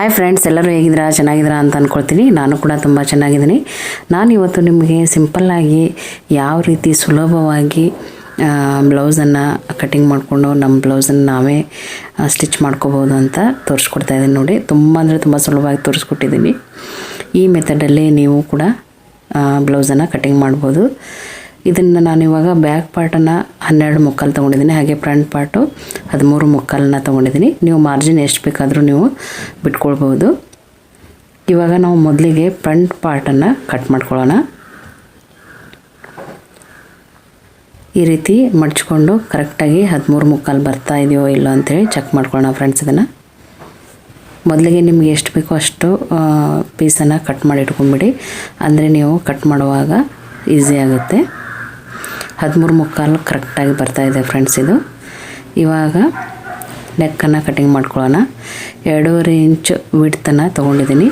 Hi friends ಎಲ್ಲರೂ ಹೇಗಿದ್ದೀರಾ? ಚೆನ್ನಾಗಿದ್ದೀರಾ ಅಂತ ಅಂದ್ಕೊಳ್ತೀನಿ ನಾನು ಕೂಡ ತುಂಬ ಚೆನ್ನಾಗಿದ್ದೀನಿ. ನಾನು ಇವತ್ತು ನಿಮಗೆ ಸಿಂಪಲ್ಲಾಗಿ ಯಾವ ರೀತಿ ಸುಲಭವಾಗಿ ಬ್ಲೌಸನ್ನು ಕಟಿಂಗ್ ಮಾಡಿಕೊಂಡು ನಮ್ಮ ಬ್ಲೌಸನ್ನು ನಾವೇ ಸ್ಟಿಚ್ ಮಾಡ್ಕೋಬೋದು ಅಂತ ತೋರಿಸ್ಕೊಡ್ತಾ ಇದ್ದೀನಿ ನೋಡಿ. ತುಂಬ ಅಂದರೆ ತುಂಬ ಸುಲಭವಾಗಿ ತೋರಿಸ್ಕೊಟ್ಟಿದ್ದೀನಿ. ಈ ಮೆಥಡಲ್ಲಿ ನೀವು ಕೂಡ ಬ್ಲೌಸನ್ನು ಕಟಿಂಗ್ ಮಾಡ್ಬೋದು. ಇದನ್ನು ನಾನು ಇವಾಗ ಬ್ಯಾಕ್ ಪಾರ್ಟನ್ನು ಹನ್ನೆರಡು ಮುಕ್ಕಾಲು ತೊಗೊಂಡಿದ್ದೀನಿ. ಹಾಗೆ ಫ್ರಂಟ್ ಪಾರ್ಟು ಹದಿಮೂರು ಮುಕ್ಕಾಲನ್ನ ತೊಗೊಂಡಿದ್ದೀನಿ. ನೀವು ಮಾರ್ಜಿನ್ ಎಷ್ಟು ಬೇಕಾದರೂ ನೀವು ಬಿಟ್ಕೊಳ್ಬೋದು ಇವಾಗ ನಾವು ಮೊದಲಿಗೆ ಫ್ರಂಟ್ ಪಾರ್ಟನ್ನು ಕಟ್ ಮಾಡ್ಕೊಳ್ಳೋಣ. ಈ ರೀತಿ ಮಡಚ್ಕೊಂಡು ಕರೆಕ್ಟಾಗಿ ಹದಿಮೂರು ಮುಕ್ಕಾಲು ಬರ್ತಾ ಇದೆಯೋ ಇಲ್ಲೋ ಅಂತೇಳಿ ಚೆಕ್ ಮಾಡ್ಕೊಳ್ಳೋಣ ಫ್ರೆಂಡ್ಸ್ ಇದನ್ನು. ಮೊದಲಿಗೆ ನಿಮ್ಗೆ ಎಷ್ಟು ಬೇಕೋ ಅಷ್ಟು ಪೀಸನ್ನು ಕಟ್ ಮಾಡಿ ಇಟ್ಕೊಂಬಿಡಿ ಅಂದರೆ ನೀವು ಕಟ್ ಮಾಡುವಾಗ ಈಸಿ ಆಗುತ್ತೆ. ಹದಿಮೂರು ಮುಕ್ಕಾಲು ಕರೆಕ್ಟಾಗಿ ಬರ್ತಾ ಇದೆ ಫ್ರೆಂಡ್ಸ್ ಇದು. ಇವಾಗ ನೆಕ್ಕನ್ನು ಕಟಿಂಗ್ ಮಾಡ್ಕೊಳ್ಳೋಣ. ಎರಡೂವರೆ ಇಂಚು ವಿಡ್ತನ್ನು ತೊಗೊಂಡಿದ್ದೀನಿ.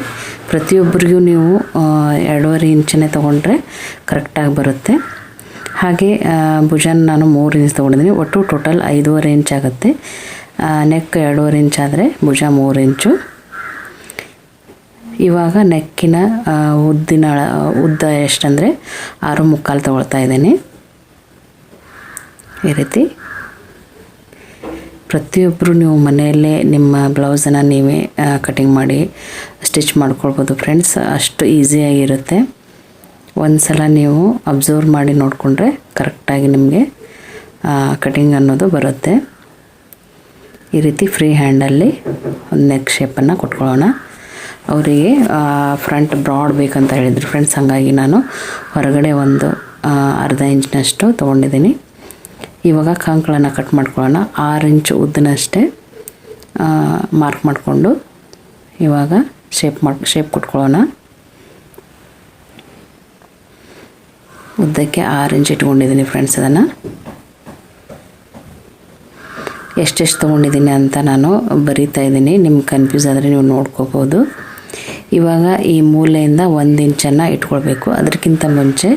ಪ್ರತಿಯೊಬ್ಬರಿಗೂ ನೀವು ಎರಡೂವರೆ ಇಂಚನ್ನೇ ತೊಗೊಂಡ್ರೆ ಕರೆಕ್ಟಾಗಿ ಬರುತ್ತೆ. ಹಾಗೆ ಭುಜನ ನಾನು ಮೂರು ಇಂಚ್ ತೊಗೊಂಡಿದ್ದೀನಿ. ಒಟ್ಟು ಟೋಟಲ್ ಐದೂವರೆ ಇಂಚ್ ಆಗುತ್ತೆ. ನೆಕ್ ಎರಡೂವರೆ ಇಂಚ್ ಆದರೆ ಭುಜ ಮೂರು ಇಂಚು ಇವಾಗ ನೆಕ್ಕಿನ ಉದ್ದಿನ, ಉದ್ದ ಎಷ್ಟಂದರೆ ಆರು ಮುಕ್ಕಾಲು ತೊಗೊಳ್ತಾ ಇದ್ದೀನಿ. ಈ ರೀತಿ ಪ್ರತಿಯೊಬ್ಬರು ನೀವು ಮನೆಯಲ್ಲೇ ನಿಮ್ಮ ಬ್ಲೌಸನ್ನು ನೀವೇ ಕಟಿಂಗ್ ಮಾಡಿ ಸ್ಟಿಚ್ ಮಾಡ್ಕೊಳ್ಬೋದು ಫ್ರೆಂಡ್ಸ್. ಅಷ್ಟು ಈಸಿಯಾಗಿರುತ್ತೆ ಒಂದು ಸಲ ನೀವು ಅಬ್ಸರ್ವ್ ಮಾಡಿ ನೋಡಿಕೊಂಡ್ರೆ ಕರೆಕ್ಟಾಗಿ ನಿಮಗೆ ಕಟಿಂಗ್ ಅನ್ನೋದು ಬರುತ್ತೆ. ಈ ರೀತಿ ಫ್ರೀ ಹ್ಯಾಂಡಲ್ಲಿ ಒಂದು ನೆಕ್ ಶೇಪನ್ನು ಕೊಟ್ಕೊಳ್ಳೋಣ. ಅವರಿಗೆ ಫ್ರಂಟ್ ಬ್ರಾಡ್ ಬೇಕಂತ ಹೇಳಿದರು. ಫ್ರೆಂಡ್ಸ್, ಹಾಗಾಗಿ ನಾನು ಹೊರಗಡೆ ಒಂದು ಅರ್ಧ ಇಂಚಿನಷ್ಟು ತೊಗೊಂಡಿದ್ದೀನಿ. ಇವಾಗ ಕಂಕಳನ್ನು ಕಟ್ ಮಾಡ್ಕೊಳ್ಳೋಣ. ಆರು ಇಂಚು ಉದ್ದನಷ್ಟೇ ಮಾರ್ಕ್ ಮಾಡಿಕೊಂಡು ಇವಾಗ ಶೇಪ್ ಮಾಡಿ ಶೇಪ್ ಕೊಟ್ಕೊಳ್ಳೋಣ. ಉದ್ದಕ್ಕೆ ಆರು ಇಂಚ್ ಇಟ್ಕೊಂಡಿದ್ದೀನಿ ಫ್ರೆಂಡ್ಸ್ ಅದನ್ನು. ಎಷ್ಟೆಷ್ಟು ತೊಗೊಂಡಿದ್ದೀನಿ ಅಂತ ನಾನು ಬರಿತಾ ಇದ್ದೀನಿ. ನಿಮ್ಗೆ ಕನ್ಫ್ಯೂಸ್ ಆದರೆ ನೀವು ನೋಡ್ಕೋಬೋದು. ಇವಾಗ ಈ ಮೂಲೆಯಿಂದ ಒಂದು ಇಂಚನ್ನು ಇಟ್ಕೊಳ್ಬೇಕು. ಅದಕ್ಕಿಂತ ಮುಂಚೆ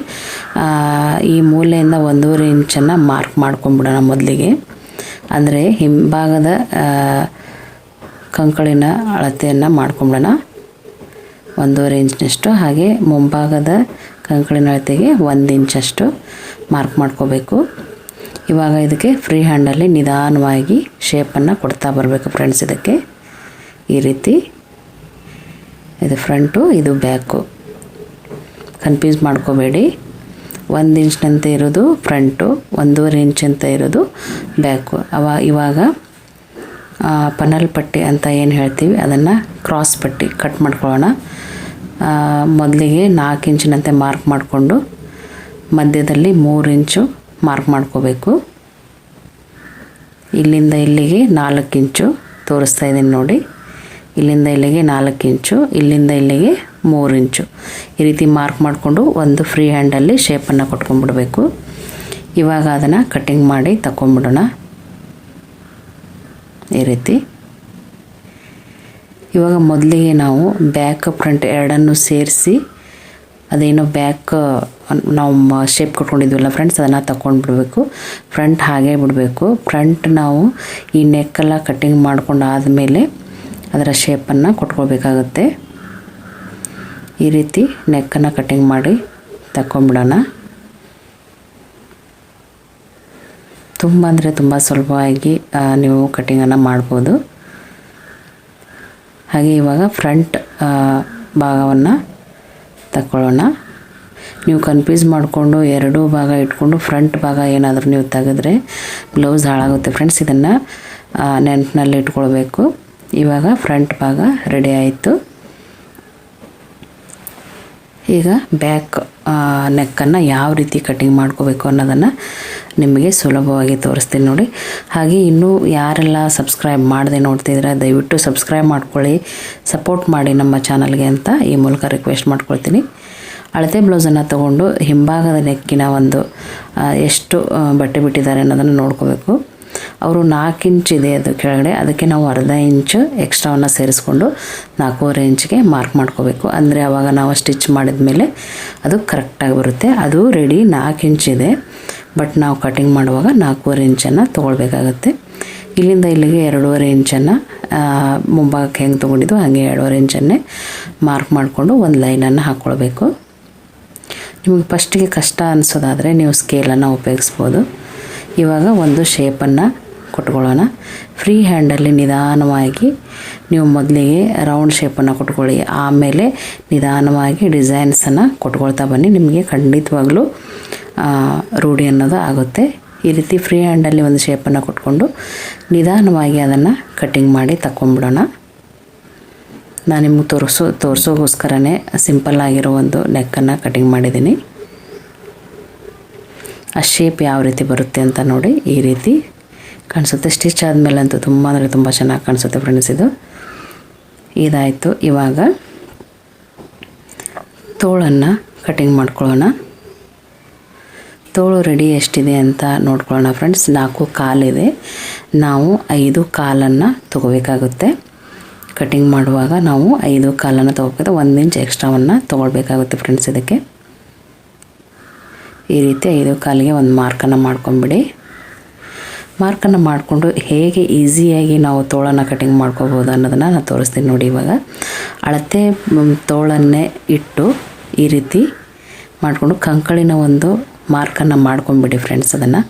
ಈ ಮೂಲೆಯಿಂದ ಒಂದೂವರೆ ಇಂಚನ್ನು ಮಾರ್ಕ್ ಮಾಡ್ಕೊಂಬಿಡೋಣ ಮೊದಲಿಗೆ. ಅಂದರೆ ಹಿಂಭಾಗದ ಕಂಕಳಿನ ಅಳತೆಯನ್ನು ಮಾಡ್ಕೊಂಬಿಡೋಣ. ಒಂದೂವರೆ ಇಂಚಿನಷ್ಟು ಹಾಗೆ ಮುಂಭಾಗದ ಕಂಕಳಿನ ಅಳತೆಗೆ ಒಂದು ಇಂಚಷ್ಟು ಮಾರ್ಕ್ ಮಾಡ್ಕೋಬೇಕು. ಇವಾಗ ಇದಕ್ಕೆ ಫ್ರೀ ಹ್ಯಾಂಡಲ್ಲಿ ನಿಧಾನವಾಗಿ ಶೇಪನ್ನು ಕೊಡ್ತಾ ಬರಬೇಕು ಫ್ರೆಂಡ್ಸ್ ಇದಕ್ಕೆ. ಈ ರೀತಿ. ಇದು ಫ್ರಂಟು ಇದು ಬ್ಯಾಕು ಕನ್ಫ್ಯೂಸ್ ಮಾಡ್ಕೋಬೇಡಿ. ಒಂದು ಇಂಚ್ನಂತೆ ಇರೋದು ಫ್ರಂಟು ಒಂದೂವರೆ ಇಂಚ್ ಅಂತ ಇರೋದು ಬ್ಯಾಕು ಅವ ಇವಾಗ ಪನಲ್ ಪಟ್ಟಿ ಅಂತ ಏನು ಹೇಳ್ತೀವಿ, ಅದನ್ನು ಕ್ರಾಸ್ ಪಟ್ಟಿ ಕಟ್ ಮಾಡ್ಕೊಳ್ಳೋಣ. ಮೊದಲಿಗೆ ನಾಲ್ಕು ಇಂಚಿನಂತೆ ಮಾರ್ಕ್ ಮಾಡಿಕೊಂಡು ಮಧ್ಯದಲ್ಲಿ ಮೂರು ಇಂಚು ಮಾರ್ಕ್ ಮಾಡ್ಕೋಬೇಕು. ಇಲ್ಲಿಂದ ಇಲ್ಲಿಗೆ ನಾಲ್ಕು ಇಂಚು ತೋರಿಸ್ತಾ ಇದ್ದೀನಿ ನೋಡಿ. ಇಲ್ಲಿಂದ ಇಲ್ಲಿಗೆ ನಾಲ್ಕು ಇಂಚು, ಇಲ್ಲಿಂದ ಇಲ್ಲಿಗೆ ಮೂರು ಇಂಚು. ಈ ರೀತಿ ಮಾರ್ಕ್ ಮಾಡಿಕೊಂಡು ಒಂದು ಫ್ರೀ ಹ್ಯಾಂಡಲ್ಲಿ ಶೇಪನ್ನು ಕೊಟ್ಕೊಂಡ್ಬಿಡಬೇಕು. ಇವಾಗ ಅದನ್ನು ಕಟ್ಟಿಂಗ್ ಮಾಡಿ ತಗೊಂಬಿಡೋಣ ಈ ರೀತಿ. ಇವಾಗ ಮೊದಲಿಗೆ ನಾವು ಬ್ಯಾಕ್ ಫ್ರಂಟ್ ಎರಡನ್ನು ಸೇರಿಸಿ, ಅದೇನೋ ಬ್ಯಾಕ್ ನಾವು ಶೇಪ್ ಕೊಟ್ಕೊಂಡಿದ್ವಲ್ಲ ಫ್ರೆಂಡ್ಸ್ ಅದನ್ನು ತಗೊಂಡ್ಬಿಡ್ಬೇಕು ಫ್ರಂಟ್ ಹಾಗೆ ಬಿಡಬೇಕು. ಫ್ರಂಟ್ ನಾವು ಈ ನೆಕ್ಕೆಲ್ಲ ಕಟ್ಟಿಂಗ್ ಮಾಡ್ಕೊಂಡು ಆದಮೇಲೆ ಅದರ ಶೇಪನ್ನು ಕೊಟ್ಕೊಳ್ಬೇಕಾಗತ್ತೆ. ಈ ರೀತಿ ನೆಕ್ಕನ್ನು ಕಟ್ಟಿಂಗ್ ಮಾಡಿ ತಕ್ಕೊಂಬಿಡೋಣ. ತುಂಬ ಅಂದರೆ ತುಂಬ ಸುಲಭವಾಗಿ ನೀವು ಕಟ್ಟಿಂಗನ್ನು ಮಾಡ್ಬೋದು. ಹಾಗೆ ಇವಾಗ ಫ್ರಂಟ್ ಭಾಗವನ್ನು ತಗೊಳ್ಳೋಣ ನೀವು ಕನ್ಫ್ಯೂಸ್ ಮಾಡಿಕೊಂಡು ಎರಡೂ ಭಾಗ ಇಟ್ಕೊಂಡು ಫ್ರಂಟ್ ಭಾಗ ಏನಾದರೂ ನೀವು ತೆಗೆದ್ರೆ ಬ್ಲೌಸ್ ಹಾಳಾಗುತ್ತೆ ಫ್ರೆಂಡ್ಸ್ ಇದನ್ನು ನೆನಪಿನಲ್ಲಿ ಇಟ್ಕೊಳ್ಬೇಕು. ಇವಾಗ ಫ್ರಂಟ್ ಭಾಗ ರೆಡಿ ಆಯಿತು. ಈಗ ಬ್ಯಾಕ್ ನೆಕ್ಕನ್ನು ಯಾವ ರೀತಿ ಕಟಿಂಗ್ ಮಾಡ್ಕೋಬೇಕು ಅನ್ನೋದನ್ನು ನಿಮಗೆ ಸುಲಭವಾಗಿ ತೋರಿಸ್ತೀನಿ ನೋಡಿ. ಹಾಗೆ ಇನ್ನೂ ಯಾರೆಲ್ಲ ಸಬ್ಸ್ಕ್ರೈಬ್ ಮಾಡದೆ ನೋಡ್ತಿದ್ರೆ ದಯವಿಟ್ಟು ಸಬ್ಸ್ಕ್ರೈಬ್ ಮಾಡ್ಕೊಳ್ಳಿ ಸಪೋರ್ಟ್ ಮಾಡಿ ನಮ್ಮ ಚಾನಲ್ಗೆ ಅಂತ ಈ ಮೂಲಕ ರಿಕ್ವೆಸ್ಟ್ ಮಾಡ್ಕೊಳ್ತೀನಿ. ಅಳತೆ ಬ್ಲೌಸನ್ನು ತೊಗೊಂಡು ಹಿಂಭಾಗದ ನೆಕ್ಕಿನ ಒಂದು ಎಷ್ಟು ಬಟ್ಟೆ ಬಿಟ್ಟಿದ್ದಾರೆ ಅನ್ನೋದನ್ನು ನೋಡ್ಕೋಬೇಕು. ಅವರು ನಾಲ್ಕು ಇಂಚ್ ಇದೆ ಅದು ಕೆಳಗಡೆ. ಅದಕ್ಕೆ ನಾವು ಅರ್ಧ ಇಂಚು ಎಕ್ಸ್ಟ್ರಾವನ್ನು ಸೇರಿಸ್ಕೊಂಡು ನಾಲ್ಕೂವರೆ ಇಂಚಿಗೆ ಮಾರ್ಕ್ ಮಾಡ್ಕೋಬೇಕು. ಅಂದರೆ ಆವಾಗ ನಾವು ಸ್ಟಿಚ್ ಮಾಡಿದ ಮೇಲೆ ಅದು ಕರೆಕ್ಟಾಗಿ ಬರುತ್ತೆ. ಅದು ರೆಡಿ ನಾಲ್ಕು ಇಂಚ್ ಇದೆ. ಬಟ್ ನಾವು ಕಟಿಂಗ್ ಮಾಡುವಾಗ ನಾಲ್ಕೂವರೆ ಇಂಚನ್ನು ತೊಗೊಳ್ಬೇಕಾಗತ್ತೆ. ಇಲ್ಲಿಂದ ಇಲ್ಲಿಗೆ ಎರಡೂವರೆ ಇಂಚನ್ನು ಮುಂಭಾಗಕ್ಕೆ ಹೆಂಗೆ ತೊಗೊಂಡಿದ್ದು ಹಾಗೆ ಎರಡೂವರೆ ಇಂಚನ್ನೇ ಮಾರ್ಕ್ ಮಾಡಿಕೊಂಡು ಒಂದು ಲೈನನ್ನು ಹಾಕ್ಕೊಳ್ಬೇಕು ನಿಮಗೆ ಫಸ್ಟಿಗೆ ಕಷ್ಟ ಅನಿಸೋದಾದರೆ ನೀವು ಸ್ಕೇಲನ್ನು ಉಪಯೋಗಿಸ್ಬೋದು. ಇವಾಗ ಒಂದು ಶೇಪನ್ನು ಕೊಟ್ಕೊಳ್ಳೋಣ. ಫ್ರೀ ಹ್ಯಾಂಡಲ್ಲಿ ನಿಧಾನವಾಗಿ ನೀವು ಮೊದಲಿಗೆ ರೌಂಡ್ ಶೇಪನ್ನು ಕೊಟ್ಕೊಳ್ಳಿ. ಆಮೇಲೆ ನಿಧಾನವಾಗಿ ಡಿಸೈನ್ಸನ್ನು ಕೊಟ್ಕೊಳ್ತಾ ಬನ್ನಿ. ನಿಮಗೆ ಖಂಡಿತವಾಗ್ಲೂ ರೂಢಿ ಅನ್ನೋದು ಆಗುತ್ತೆ. ಈ ರೀತಿ ಫ್ರೀ ಹ್ಯಾಂಡಲ್ಲಿ ಒಂದು ಶೇಪನ್ನು ಕೊಟ್ಕೊಂಡು ನಿಧಾನವಾಗಿ ಅದನ್ನು ಕಟ್ಟಿಂಗ್ ಮಾಡಿ ತಕ್ಕೊಂಡ್ಬಿಡೋಣ. ನಾನು ನಿಮ್ಗೆ ತೋರಿಸೋ, ತೋರಿಸೋಗೋಸ್ಕರನೇ ಸಿಂಪಲ್ ಆಗಿರೋ ಒಂದು ನೆಕ್ಕನ್ನು ಕಟಿಂಗ್ ಮಾಡಿದ್ದೀನಿ. ಆ ಶೇಪ್ ಯಾವ ರೀತಿ ಬರುತ್ತೆ ಅಂತ ನೋಡಿ ಈ ರೀತಿ ಕಾಣಿಸುತ್ತೆ. ಸ್ಟಿಚ್ ಆದಮೇಲಂತೂ ತುಂಬ ಅಂದರೆ ತುಂಬ ಚೆನ್ನಾಗಿ ಕಾಣಿಸುತ್ತೆ ಫ್ರೆಂಡ್ಸ್ ಇದು. ಇದಾಯಿತು. ಇವಾಗ ತೋಳನ್ನು ಕಟಿಂಗ್ ಮಾಡ್ಕೊಳ್ಳೋಣ. ತೋಳು ರೆಡಿ ಎಷ್ಟಿದೆ ಅಂತ ನೋಡ್ಕೊಳ್ಳೋಣ ಫ್ರೆಂಡ್ಸ್ ನಾಲ್ಕು ಕಾಲಿದೆ. ನಾವು ಐದು ಕಾಲನ್ನು ತಗೋಬೇಕಾಗುತ್ತೆ. ಕಟಿಂಗ್ ಮಾಡುವಾಗ ನಾವು ಐದು ಕಾಲನ್ನು ತೊಗೋಬೇಕು ಒಂದು ಇಂಚ್ ಎಕ್ಸ್ಟ್ರಾವನ್ನು ತೊಗೊಳ್ಬೇಕಾಗುತ್ತೆ ಫ್ರೆಂಡ್ಸ್ ಇದಕ್ಕೆ. ಈ ರೀತಿ ಐದು ಕಾಲಿಗೆ ಒಂದು ಮಾರ್ಕನ್ನು ಮಾಡ್ಕೊಂಬಿಡಿ ಮಾರ್ಕನ್ನು ಮಾಡಿಕೊಂಡು ಹೇಗೆ ಈಸಿಯಾಗಿ ನಾವು ತೋಳನ್ನು ಕಟಿಂಗ್ ಮಾಡ್ಕೋಬೋದು ಅನ್ನೋದನ್ನು ನಾನು ತೋರಿಸ್ತೀನಿ ನೋಡಿ ಇವಾಗ. ಅಳತೆ ತೋಳನ್ನೇ ಇಟ್ಟು ಈ ರೀತಿ ಮಾಡಿಕೊಂಡು ಕಂಕಳಿನ ಒಂದು ಮಾರ್ಕನ್ನು ಮಾಡ್ಕೊಂಬಿಡಿ ಫ್ರೆಂಡ್ಸ್ ಅದನ್ನು.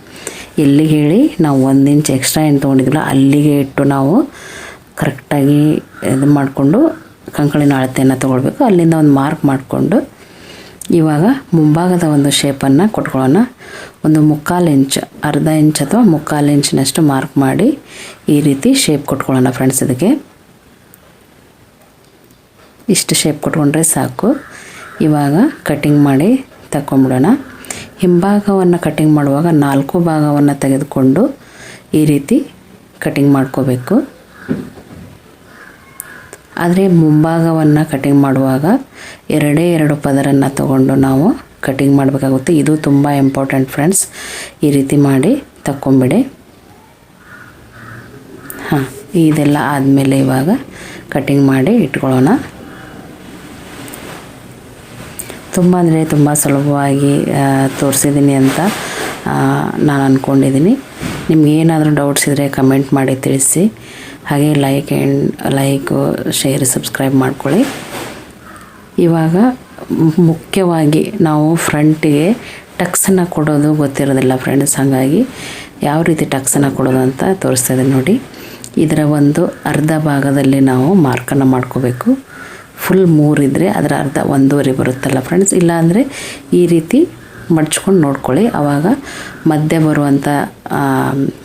ಎಲ್ಲಿಗೆ ಹೇಳಿ ನಾವು ಒಂದು ಇಂಚ್ ಎಕ್ಸ್ಟ್ರಾ ಏನು ತೊಗೊಂಡಿದ್ವಲ್ಲ ಅಲ್ಲಿಗೆ ಇಟ್ಟು ನಾವು ಕರೆಕ್ಟಾಗಿ ಇದು ಮಾಡಿಕೊಂಡು ಕಂಕಳಿನ ಅಳತೆಯನ್ನು ತೊಗೊಳ್ಬೇಕು. ಅಲ್ಲಿಂದ ಒಂದು ಮಾರ್ಕ್ ಮಾಡಿಕೊಂಡು ಇವಾಗ ಮುಂಭಾಗದ ಒಂದು ಶೇಪನ್ನು ಕೊಟ್ಕೊಳ್ಳೋಣ. ಒಂದು ಮುಕ್ಕಾಲು ಇಂಚ್, ಅರ್ಧ ಇಂಚ್ ಅಥವಾ ಮುಕ್ಕಾಲು ಇಂಚಿನಷ್ಟು ಮಾರ್ಕ್ ಮಾಡಿ ಈ ರೀತಿ ಶೇಪ್ ಕೊಟ್ಕೊಳ್ಳೋಣ ಫ್ರೆಂಡ್ಸ್ ಇದಕ್ಕೆ. ಇಷ್ಟು ಶೇಪ್ ಕೊಟ್ಕೊಂಡ್ರೆ ಸಾಕು. ಇವಾಗ ಕಟಿಂಗ್ ಮಾಡಿ ತಗೊಂಬಿಡೋಣ ಹಿಂಭಾಗವನ್ನು ಕಟಿಂಗ್ ಮಾಡುವಾಗ ನಾಲ್ಕು ಭಾಗವನ್ನು ತೆಗೆದುಕೊಂಡು ಈ ರೀತಿ ಕಟಿಂಗ್ ಮಾಡ್ಕೋಬೇಕು. ಆದರೆ ಮುಂಭಾಗವನ್ನು ಕಟಿಂಗ್ ಮಾಡುವಾಗ ಎರಡೇ ಎರಡು ಪದರನ್ನು ತಗೊಂಡು ನಾವು ಕಟಿಂಗ್ ಮಾಡಬೇಕಾಗುತ್ತೆ. ಇದು ತುಂಬ ಇಂಪಾರ್ಟೆಂಟ್ ಫ್ರೆಂಡ್ಸ್ ಈ ರೀತಿ ಮಾಡಿ ತಕ್ಕೊಂಬಿಡಿ. ಹಾಂ, ಇದೆಲ್ಲ ಆದಮೇಲೆ ಇವಾಗ ಕಟಿಂಗ್ ಮಾಡಿ ಇಟ್ಕೊಳ್ಳೋಣ. ತುಂಬ ಅಂದರೆ ತುಂಬ ಸುಲಭವಾಗಿ ತೋರಿಸಿದ್ದೀನಿ ಅಂತ ನಾನು ಅಂದ್ಕೊಂಡಿದ್ದೀನಿ ನಿಮ್ಗೆ ಏನಾದರೂ ಡೌಟ್ಸ್ ಇದ್ದರೆ ಕಮೆಂಟ್ ಮಾಡಿ ತಿಳಿಸಿ. ಹಾಗೆ like and like share subscribe ಮಾಡ್ಕೊಳ್ಳಿ. ಇವಾಗ ಮುಖ್ಯವಾಗಿ ನಾವು ಫ್ರಂಟಿಗೆ ಟಕ್ಸನ್ನು ಕೊಡೋದು ಗೊತ್ತಿರೋದಿಲ್ಲ ಫ್ರೆಂಡ್ಸ್ ಹಾಗಾಗಿ ಯಾವ ರೀತಿ ಟಕ್ಸನ್ನು ಕೊಡೋದು ಅಂತ ತೋರಿಸ್ತಾ ನೋಡಿ. ಇದರ ಒಂದು ಅರ್ಧ ಭಾಗದಲ್ಲಿ ನಾವು ಮಾರ್ಕನ್ನು ಮಾಡ್ಕೋಬೇಕು. ಫುಲ್ ಮೂರಿದ್ರೆ ಅದರ ಅರ್ಧ ಒಂದೂವರೆ ಬರುತ್ತಲ್ಲ ಫ್ರೆಂಡ್ಸ್ ಇಲ್ಲಾಂದರೆ ಈ ರೀತಿ ಮಡ್ಚ್ಕೊಂಡು ನೋಡ್ಕೊಳ್ಳಿ. ಆವಾಗ ಮಧ್ಯೆ ಬರುವಂಥ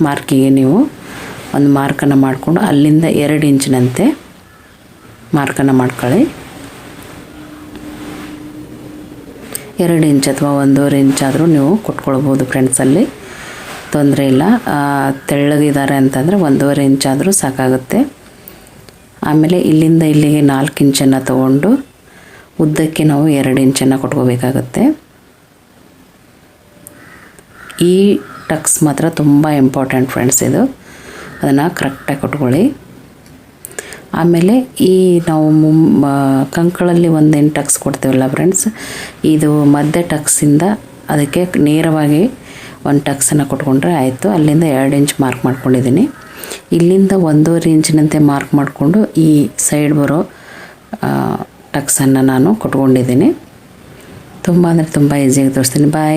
ಮಾರ್ಕಿಗೆ ನೀವು ಒಂದು ಮಾರ್ಕನ್ನು ಮಾಡಿಕೊಂಡು ಅಲ್ಲಿಂದ ಎರಡು ಇಂಚಿನಂತೆ ಮಾರ್ಕನ್ನು ಮಾಡ್ಕೊಳ್ಳಿ. ಎರಡು ಇಂಚ್ ಅಥವಾ ಒಂದೂವರೆ ಇಂಚ್ ಆದರೂ ನೀವು ಕೊಟ್ಕೊಳ್ಬೋದು ಫ್ರೆಂಡ್ಸಲ್ಲಿ ತೊಂದರೆ ಇಲ್ಲ. ತೆಳ್ಳಗಿದ್ದಾರೆ ಅಂತಂದರೆ ಒಂದೂವರೆ ಇಂಚ್ ಆದರೂ ಸಾಕಾಗುತ್ತೆ. ಆಮೇಲೆ ಇಲ್ಲಿಂದ ಇಲ್ಲಿಗೆ ನಾಲ್ಕು ಇಂಚನ್ನು ತಗೊಂಡು ಉದ್ದಕ್ಕೆ ನಾವು ಎರಡು ಇಂಚನ್ನು ಕೊಟ್ಕೋಬೇಕಾಗುತ್ತೆ. ಈ ಟಕ್ಸ್ ಮಾತ್ರ ತುಂಬ ಇಂಪಾರ್ಟೆಂಟ್ ಫ್ರೆಂಡ್ಸ್ ಇದು. ಅದನ್ನು ಕರೆಕ್ಟಾಗಿ ಕೊಟ್ಕೊಳ್ಳಿ. ಆಮೇಲೆ ಈ ನಾವು ಮುಂ ಕಂಕಳಲ್ಲಿ ಒಂದೇನು ಟಕ್ಸ್ ಕೊಡ್ತೀವಲ್ಲ ಫ್ರೆಂಡ್ಸ್ ಇದು ಮಧ್ಯ ಟಕ್ಸಿಂದ ಅದಕ್ಕೆ ನೇರವಾಗಿ ಒಂದು ಟಕ್ಸನ್ನು ಕೊಟ್ಕೊಂಡ್ರೆ ಆಯಿತು. ಅಲ್ಲಿಂದ ಎರಡು ಇಂಚ್ ಮಾರ್ಕ್ ಮಾಡ್ಕೊಂಡಿದ್ದೀನಿ ಇಲ್ಲಿಂದ ಒಂದೂವರೆ ಇಂಚಿನಂತೆ ಮಾರ್ಕ್ ಮಾಡಿಕೊಂಡು ಈ ಸೈಡ್ ಬರೋ ಟಕ್ಸನ್ನು ನಾನು ಕೊಟ್ಕೊಂಡಿದ್ದೀನಿ ತುಂಬ ಅಂದರೆ ತುಂಬ ಈಸಿಯಾಗಿ ತೋರಿಸ್ತೀನಿ. ಬಾಯ್